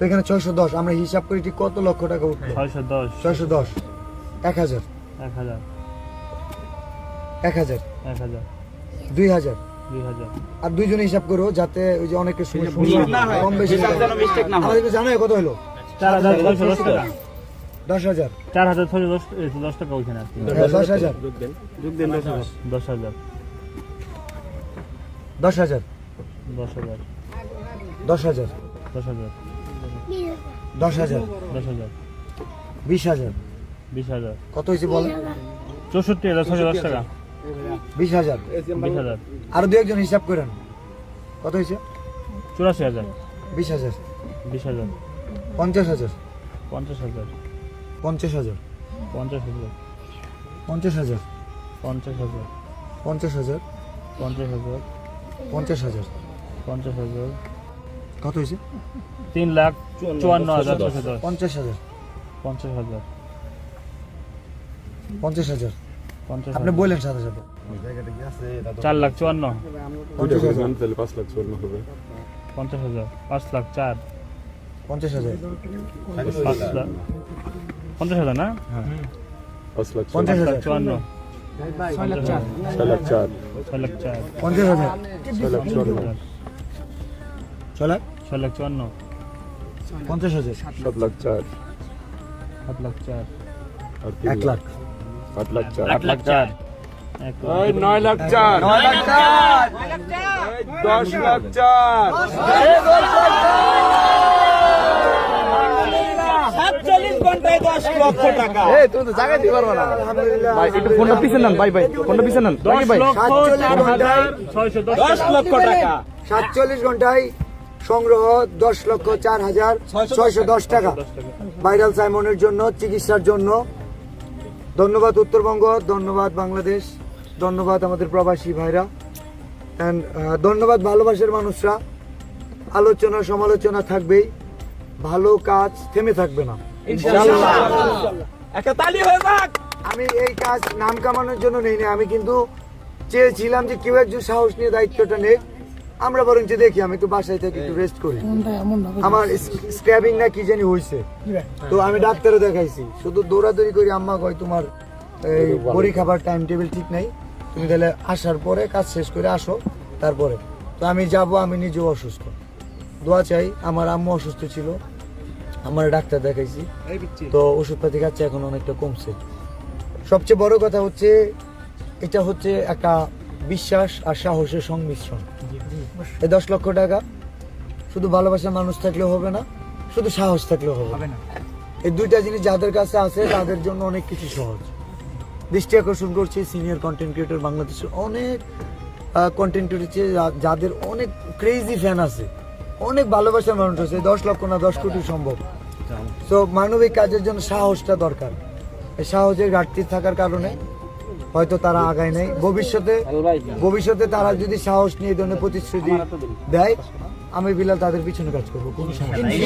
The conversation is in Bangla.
তো এখানে ছয়শো দশ আমরা হিসাব করি ঠিক কত লক্ষ টাকা উঠল ছয়শো দশ। ছয়শো দশ। এক হাজার। এক হাজার। এক হাজার। এক হাজার। দুই হাজার। আর দুইজনে হিসাব করো যাতে ওই যে অনেকের সময় ভুল না হয়। কম বেশি হয়। আমাদেরকে জানো কত হলো? চার হাজার দশ হাজার। চার হাজার ছয়শো দশ দশ টাকা ওইখানে আর কি হ্যাঁ, দশ হাজার। দশ হাজার। দশ হাজার। দশ হাজার। দশ হাজার। দশ হাজার। দশ হাজার দশ হাজার বিশ হাজার বিশ হাজার কত হয়েছে বলেন চৌষট্টি হাজার দশ টাকা বিশ হাজার বিশ হাজার আরও দু একজন হিসাব করেন কত হয়েছে চুরাশি হাজার বিশ হাজার বিশ হাজার পঞ্চাশ হাজার পঞ্চাশ হাজার পঞ্চাশ হাজার পঞ্চাশ হাজার পঞ্চাশ হাজার পঞ্চাশ হাজার পঞ্চাশ হাজার পঞ্চাশ হাজার পঞ্চাশ হাজার পঞ্চাশ হাজার কত হয়েছে? তিন লাখ চুয়ান্ন হাজার পঞ্চাশ হাজার। পঞ্চাশ হাজার। পঞ্চাশ হাজার। পঞ্চাশ আপনি বললেন সাথে সাথে চার লাখ চুয়ান্ন। পাঁচ লাখ চুয়ান্ন হবে। পঞ্চাশ হাজার। পাঁচ লাখ চার। পঞ্চাশ হাজার। পাঁচ লাখ। পঞ্চাশ হাজার না? পাঁচ লাখ পঞ্চাশ লাখ হাজার চুয়ান্ন ছয় লাখ চার। ছয় লাখ চার। পঞ্চাশ হাজার। ছয় লাখ চুয়ান্ন। ছয় লাখ? ছয় লাখ চুয়ান্ন। পঞ্চাশ হাজার। সাত লাখ চার। সাত লাখ চার। এক লাখ। আট লাখ চার। আট লাখ চার। নয় লাখ চার। নয় লাখ চার। দশ লাখ চার। সাতচল্লিশ ঘন্টায় দশ লক্ষ টাকা। তুমি তো জায়গায় দিতে পারব না। ভাই একটু ফোনটা পিছনে নেন ভাই ভাই ফোনটা পিছনে নেন দশ ভাই লক্ষ সাতচল্লিশ চার হাজার ঘন্টায় ছয়শো দশ দশ লক্ষ টাকা। সাতচল্লিশ ঘন্টায় সংগ্রহ দশ লক্ষ চার হাজার ছয়শো দশ টাকা। ভাইরাল সাইমনের জন্য চিকিৎসার জন্য। ধন্যবাদ উত্তরবঙ্গ ধন্যবাদ বাংলাদেশ ধন্যবাদ আমাদের প্রবাসী ভাইরা। অ্যান্ড ধন্যবাদ ভালোবাসার মানুষরা। আলোচনা সমালোচনা থাকবেই। ভালো কাজ থেমে থাকবে না। আমি এই কাজ নাম কামানোর জন্য নেই আমি কিন্তু চেয়েছিলাম যে কেউ একজন সাহস নিয়ে দায়িত্বটা নেই আমরা বরঞ্চ দেখি আমি একটু বাসায় থেকে একটু রেস্ট করি। আমার স্ক্র্যাবিং না কি জানি হয়েছে তো আমি ডাক্তারও দেখাইছি। শুধু দৌড়াদৌড়ি করি আম্মা কয় তোমার এই বড়ি খাবার টাইম টেবিল ঠিক নাই। তুমি তাহলে আসার পরে কাজ শেষ করে আসো তারপরে। তো আমি যাব আমি নিজেও অসুস্থ। দোয়া চাই আমার আম্মু অসুস্থ ছিল। আমার ডাক্তার দেখাইছি। তো ওষুধপাতি খাচ্ছে এখন অনেকটা কমছে। সবচেয়ে বড় কথা হচ্ছে এটা হচ্ছে একটা বিশ্বাস আর সাহসের সংমিশ্রণ। এই দশ লক্ষ টাকা। শুধু ভালোবাসার মানুষ থাকলেও হবে না শুধু সাহস থাকলেও হবে। না। এই দুইটা জিনিস যাদের কাছে আছে তাদের জন্য অনেক কিছু সহজ। দৃষ্টি আকর্ষণ করছি সিনিয়র কন্টেন্ট ক্রিয়েটর বাংলাদেশের অনেক কন্টেন্ট ক্রিয়েটর যাদের অনেক ক্রেজি ফ্যান আছে। অনেক ভালোবাসার মানুষ আছে দশ লক্ষ না দশ কোটি সম্ভব। তো মানবিক কাজের জন্য সাহসটা দরকার। এই সাহসের ঘাটতি থাকার কারণে হয়তো তারা আগায় নেই। ভবিষ্যতে ভবিষ্যতে তারা যদি সাহস নিয়ে ধরনের প্রতিশ্রুতি দেয় আমি বিলাল তাদের পিছনে কাজ করব কোনো সমস্যা নেই।